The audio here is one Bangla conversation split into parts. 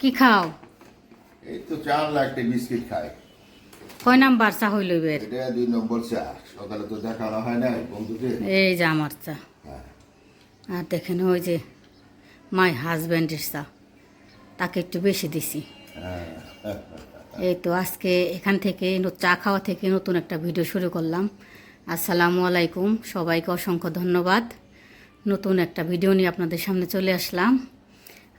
কি খাও? এই তো চার লাখটি বিস্কিট খায় কয় নাম্বার চা হইল এবার? এটা দুই নম্বর চা। সকালে তো দেখানো হয় না বন্ধুকে। এই যে আমার চা। হ্যাঁ। আর দেখেন ওই যে মাই হাজব্যান্ডের চা। তাকে একটু বেশি দিছি। হ্যাঁ। এই তো আজকে এখান থেকে চা খাওয়া থেকে নতুন একটা ভিডিও শুরু করলাম। আসসালামু আলাইকুম। সবাইকে অসংখ্য ধন্যবাদ। নতুন একটা ভিডিও নিয়ে আপনাদের সামনে চলে আসলাম।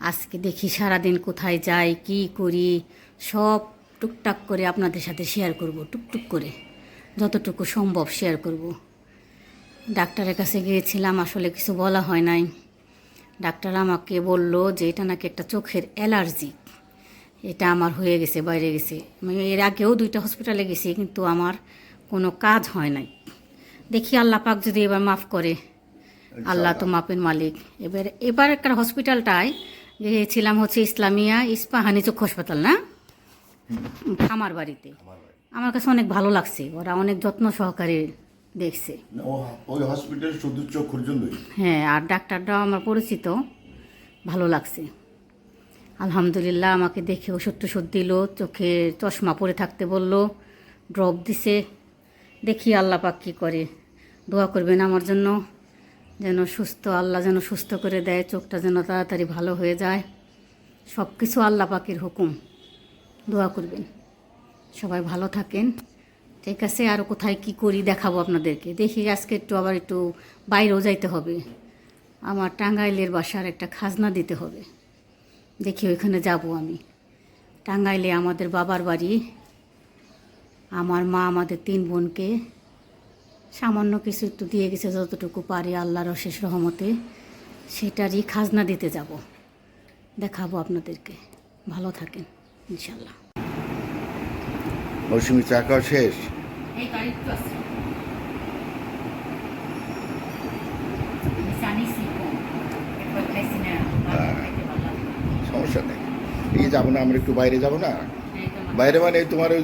আজকে দেখি সারাদিন কোথায় যাই কি করি সব টুকটাক করে আপনাদের সাথে শেয়ার করব টুকটুক করে। যতটুকু সম্ভব শেয়ার করব। ডাক্তারের কাছে গিয়েছিলাম আসলে কিছু বলা হয় নাই। ডাক্তার আমাকে বলল যে এটা নাকি একটা চোখের অ্যালার্জি। এটা আমার হয়ে গেছে বাইরে গেছে। আমি এর আগেও দুইটা হসপিটালে গেছি কিন্তু আমার কোনো কাজ হয় নাই। দেখি আল্লাহ পাক যদি এবার মাফ করে। আল্লাহ তো মাপের মালিক। এবার এবার একটা হসপিটালটায় গিয়েছিলাম হচ্ছে ইসলামিয়া ইস্পাহানি চক্ষু হাসপাতাল না? খামার বাড়িতে। আমার কাছে অনেক ভালো লাগছে ওরা অনেক যত্ন সহকারে দেখছে। ওই হসপিটাল শুধু চোখের জন্যই। হ্যাঁ আর ডাক্তারটাও আমার পরিচিত ভালো লাগছে। আলহামদুলিল্লাহ আমাকে দেখে ওষুধ টষুধ দিল চোখে চশমা পরে থাকতে বলল ড্রপ দিছে। দেখি আল্লাহ পাক কী করে। দোয়া করবেন আমার জন্য। যেন সুস্থ, আল্লাহ যেন সুস্থ করে দেয়, চোখটা যেন তাড়াতাড়ি ভালো হয়ে যায়। সব কিছু আল্লাহ পাকের হুকুম। দোয়া করবেন। সবাই ভালো থাকেন। ঠিক আছে, আর কোথায় কি করি দেখাবো আপনাদেরকে। দেখি আজকে একটু আবার একটু বাইরেও যাইতে হবে। আমার টাঙ্গাইলের বাসার একটা খাজনা দিতে হবে। দেখি ওইখানে যাব আমি। টাঙ্গাইলে আমাদের বাবার বাড়ি। আমার মা আমাদের তিন বোনকে সামান্য কিছু একটু দিয়ে গেছে যতটুকু পারি আল্লাহর অশেষ রহমতে সেটারই খাজনা দিতে যাব। দেখাবো আপনাদেরকে। ভালো থাকেন ইনশাল্লাহ মৌসুমি চা খাওয়া শেষ? আসছে সমস্যা নেই। এই যাব না আমরা একটু বাইরে যাব না? বাইরে মানে তোমার ওই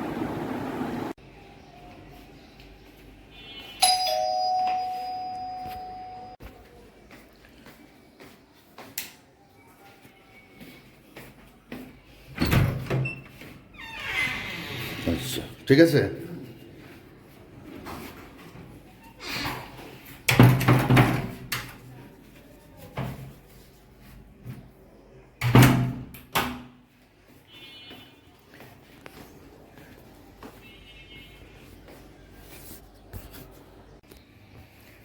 ঠিক আছে?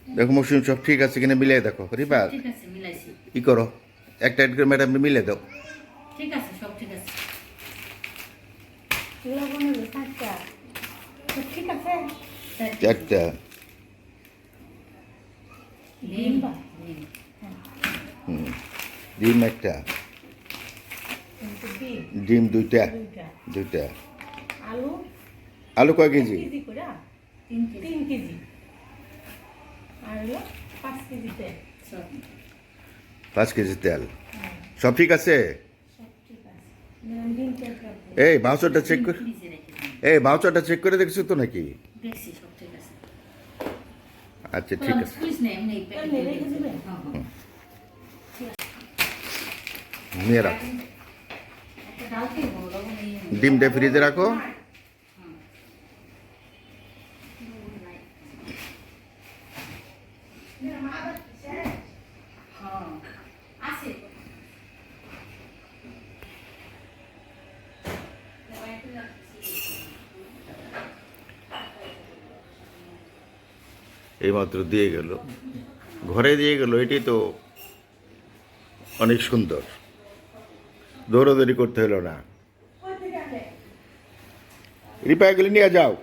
দেখো মৌসুমি সব ঠিক আছে কিনা মিলাই দেখো রিবা আছে ই করো একটা একটা করে ম্যাডাম মিলে দাও ঠিক আছে সব ঠিক আছে ঠিক আছে চারটা ডিম হুম ডিম একটা। ডিম। দুইটা। দুইটা। আলু। আলু কয় কেজি? কেজি তিন কেজি। আর পাঁচ কেজিতে সব পাঁচ কেজি তেল। সব ঠিক আছে? সব ঠিক আছে। এই বাউচারটা চেক করে এই বাউচারটা চেক করে দেখছ তো নাকি? আচ্ছা ঠিক আছে ফ্রিজ নেই এমনি প্যাকেট এমনি রেখে দিবেন? হ্যাঁ হ্যাঁ নিয়ে রাখো একটা ডালতেই বড় লবণ এই ডিমটা ফ্রিজে রাখো হ্যাঁ এইমাত্র দিয়ে গেল। ঘরে দিয়ে গেল, এটি তো অনেক সুন্দর। দৌড়াদৌড়ি করতে হলো না। রিপায়াগুলি নিয়ে যাও।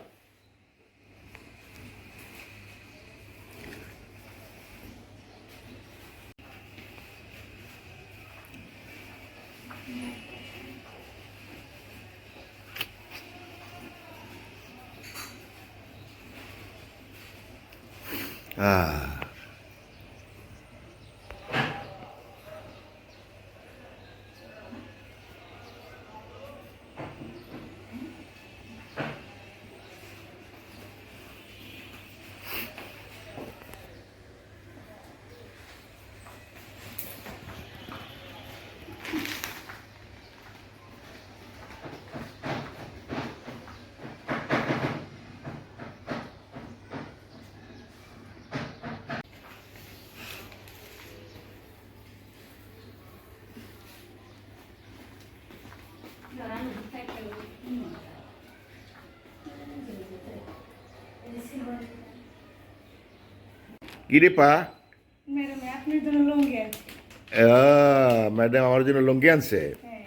啊。কিরে পা ম্যাডাম আপনার জন্য লুঙ্গি আছে ম্যাডাম আমার জন্য লুঙ্গি আনছে হ্যাঁ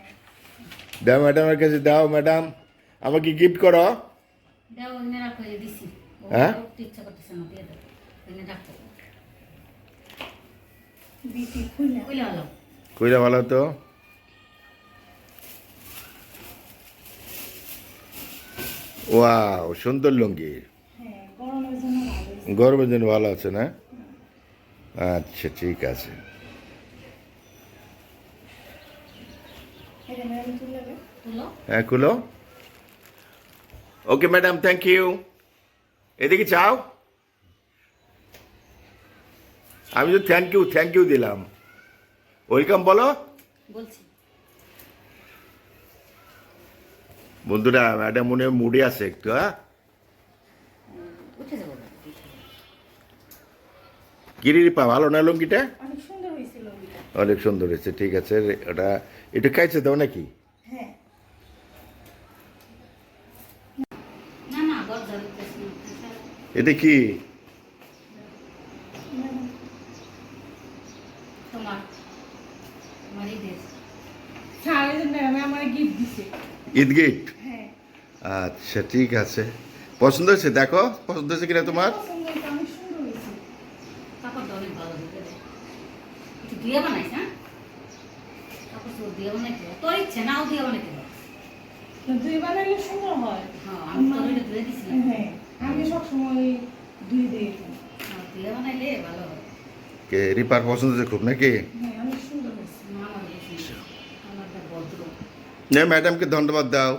দাও ম্যাডামের কাছে দাও ম্যাডাম আমাকে গিফট করো দেও এনে রাখো এই যে দিছি ও হ্যাঁ? কইলে ভালো তো ওয়াও সুন্দর লুঙ্গি হ্যাঁ। গরমের জন্য ভালো আছে না আচ্ছা ঠিক আছে। হ্যাঁ ওকে ম্যাডাম থ্যাংক ইউ এদিকে চাও আমি তো থ্যাংক ইউ থ্যাংক ইউ দিলাম। ওয়েলকাম বলো। বন্ধুরা ম্যাডাম মনে হয় মুডে আছে একটু হ্যাঁ? যাব কিরিপা ভালো না লুঙ্গিটা? অনেক সুন্দর হয়েছে ঠিক আছে। ওটা একটু খাইছে দাও নাকি? হ্যাঁ। না এটা কি? ঈদ গিফট হ্যাঁ। আচ্ছা ঠিক আছে। পছন্দ হয়েছে? দেখো পছন্দ হয়েছে কিনা তোমার পছন্দ হয়েছে, অনেক সুন্দর হয়েছে কাপড়টা অনেক ভালো দিতে একটু দিয়ে বানাইছে হ্যাঁ কাপড় চোপড় দিয়ে বানাইতে ইচ্ছে নাও দিয়ে বানাইতে দুই বানাইলে সুন্দর হয়। হ্যাঁ আমি তোর ওইটা ধুয়ে দিছিলাম হ্যাঁ আমি সবসময় দুই দিই। হ্যাঁ, দিয়ে বানাইলে ভালো হবে কে রিপার পছন্দ হয়েছে খুব নাকি? হ্যাঁ না ম্যাডামকে ধন্যবাদ দাও।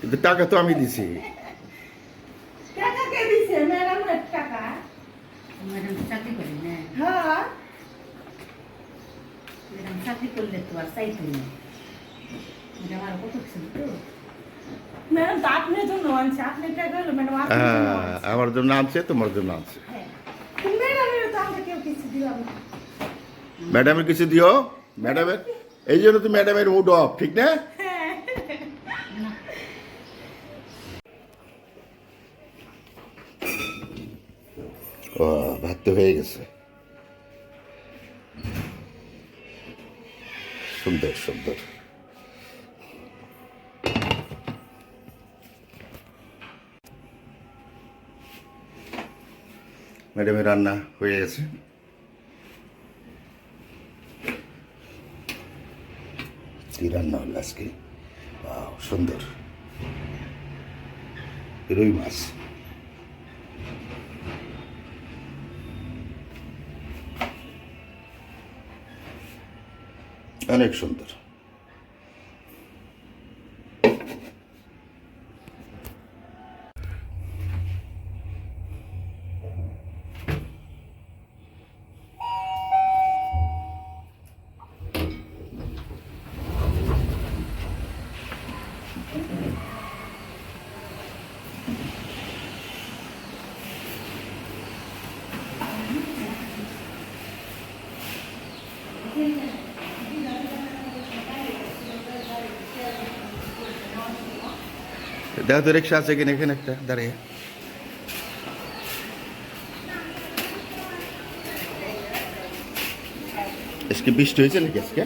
কিন্তু টাকা তো আমি দিছি টাকা কে দিছে ম্যাডামের টাকা ম্যাডাম চাকরি করি না হ্যাঁ ম্যাডাম চাকরি করলে তো আর চাইতো না ম্যাডাম আর কত কিছু তো? ম্যাডাম তো আপনার জন্য আনছে আপনার টাকা হলো ম্যাডাম হ্যাঁ, আমার জন্য আনছে তোমার জন্য আনছে। হ্যাঁ। ম্যাডামের তো আমাকে কেউ কিছু দিলাম না। ম্যাডামের কিছু দিও? ম্যাডামের? এই জন্য তো ম্যাডামের মুড অফ ঠিক না? হ্যাঁ। না ও ভাত তো হয়ে গেছে। সুন্দর সুন্দর ম্যাডামের রান্না হয়ে গেছে। কি রান্না হলো আজকে? সুন্দর। রুই মাছ। অনেক সুন্দর দেখো তো রিক্সা আছে কিনা এখানে একটা দাঁড়িয়ে আজকে বৃষ্টি হয়েছে নাকি আজকে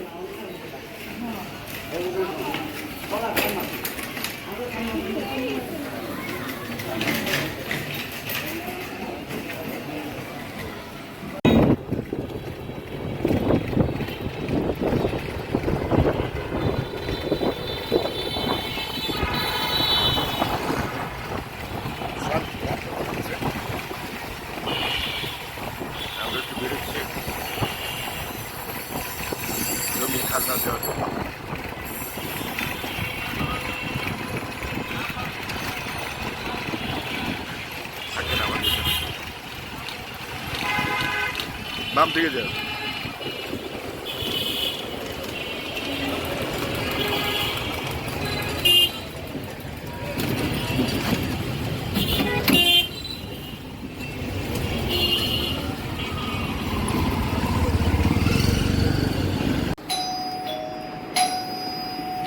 বাম থেকে যাও।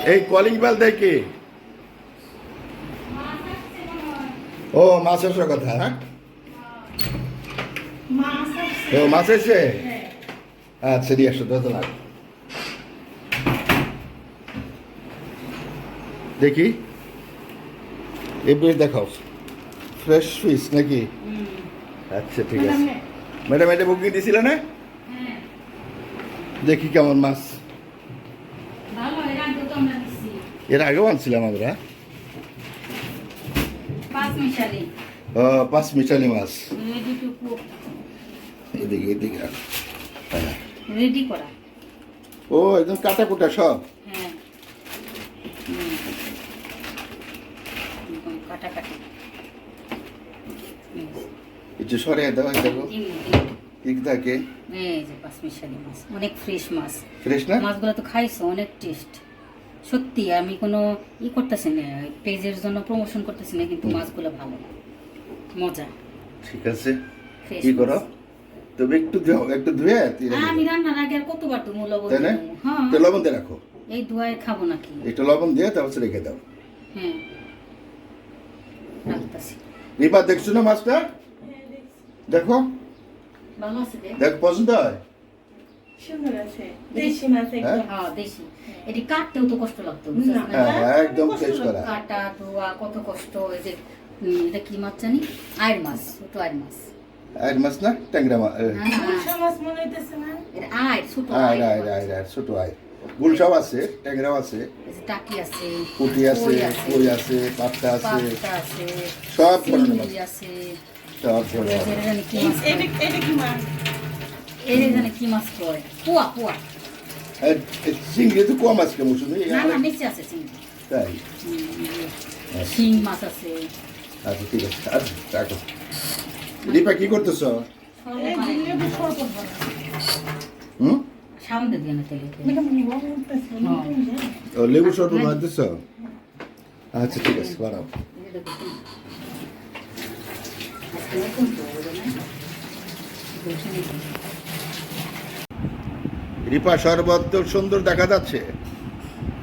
এই কলিং বেল দেয় কে? ও মাছ আসার কথা হ্যাঁ? ও মাছ এসে হ্যাঁ। আচ্ছা দিয়ে আসো তো লাগ দেখি। এবার দেখাও। ফ্রেশ ফিশ নাকি? আচ্ছা ঠিক আছে। ম্যাডাম, এটা বুকিং দিয়েছিল না? হ্যাঁ। দেখি কেমন মাছ। ভালো এর আগে তো আমরা দিচ্ছি এর আগেও আনছিলাম আমরা। পাঁচ মিশালি। মাছ। এদিকে এদিকে হ্যাঁ। রেডি করা। ও একদম কাটা কুটা সব। হ্যাঁ। একটু সরে দাও দেখো। এই যে পাঁচমিশালি মাছ অনেক ফ্রেশ মাছ। ফ্রেশ না? মাছগুলো তো খাইছো অনেক টেস্ট। সত্যি আমি কোনো ই করতেছি না পেজের জন্য প্রমোশন করতেছি না কিন্তু মাছগুলো ভালো। মজা। ঠিক আছে। কি করো? তবে একটু ধুও একটু ধুয়ে আমি রান্নার আগে কতবার তো লবণ তাই না? দেবো? হ্যাঁ। লবণ দিয়ে রাখো। এই দুয়ায় খাব নাকি? একটু লবণ দিয়ে তারপর রেখে দাও। হ্যাঁ। রিপা দেখছ না মাছটা? হ্যাঁ, দেখো। দেখ পছন্দ হয়? সুন্দর দেশি একদম। হ্যাঁ? এটি কাটতেও তো কষ্ট লাগতো না। বুঝছিস না? হ্যাঁ একদম করা। কাটা ধোয়া কত কষ্ট এই যে এটা কি মাছ জানি? আয়ের মাছ ছোট আয়ের মাছ। আর মাছ না ট্যাংরা মাছ মনে আয় আয় আয় আয় ছোট আয় গুলশাও আছে ট্যাংরাও আছে টাকি আছে পুঁটি আছে কই আছে পাত্তা আছে সব ধরনের মাছ আছে সব ধরনের মাছ। এটা কি মাছ কয়। পোয়া পোয়া চিংড়ি তো কম আজকে মৌসুমি না না নিচে আছে চিংড়ি তাই শিং মাছ আছে আচ্ছা ঠিক আছে আচ্ছা রাখো দীপা কি করতেছ? লেবু শরবত বানাতেছ আচ্ছা ঠিক আছে বানাও রিপা শরবত তো সুন্দর দেখা যাচ্ছে।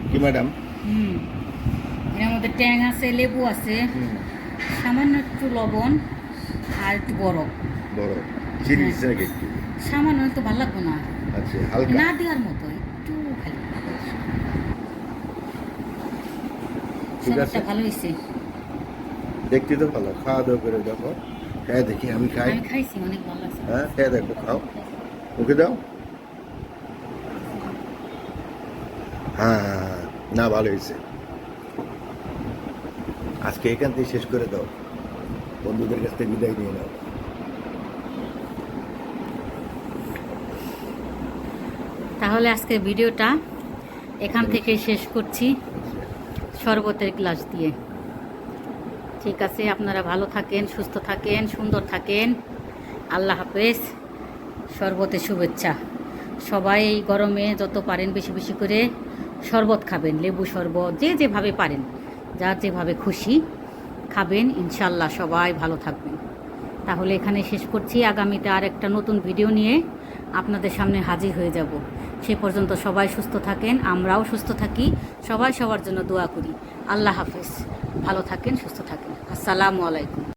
কি ম্যাডাম? হুম। এর মধ্যে ট্যাং আছে লেবু আছে। সামান্য একটু লবণ। আর একটু বরফ বড় চিনি দিচ্ছে নাকি একটু? সামান্য তো ভালো লাগবে না। আচ্ছা হালকা। না দেওয়ার মতো একটু ঠিক আছে। ভালো হয়েছে। দেখতে তো ভালো। খাওয়া দাওয়া করে দেখো। খাই দেখি আমি খাই। খাইছি অনেক ভালো লাগছে। হ্যাঁ খেয়ে দেখো খাও। ওকে দাও। হ্যাঁ হ্যাঁ, হ্যাঁ। না ভালো হয়েছে। আজকে এখান থেকে শেষ করে দাও। বন্ধুদের কাছ থেকে বিদায় নিয়ে নাও। তাহলে আজকের ভিডিওটা এখান থেকে শেষ করছি। শরবতের গ্লাস দিয়ে। ঠিক আছে, আপনারা ভালো থাকেন, সুস্থ থাকেন, সুন্দর থাকেন। আল্লাহ হাফেজ। শরবতের শুভেচ্ছা। সবাই এই গরমে যত পারেন বেশি বেশি করে শরবত খাবেন, লেবু শরবত, যে যেভাবে পারেন, যার যেভাবে খুশি। খাবেন, ইনশাল্লাহ সবাই ভালো থাকবেন। তাহলে এখানে শেষ করছি। আগামীতে আর একটা নতুন ভিডিও নিয়ে আপনাদের সামনে হাজির হয়ে যাব। সে পর্যন্ত সবাই সুস্থ থাকেন, আমরাও সুস্থ থাকি। সবাই সবার জন্য দোয়া করি। আল্লাহ হাফেজ। ভালো থাকেন, সুস্থ থাকেন। আসসালামু আলাইকুম।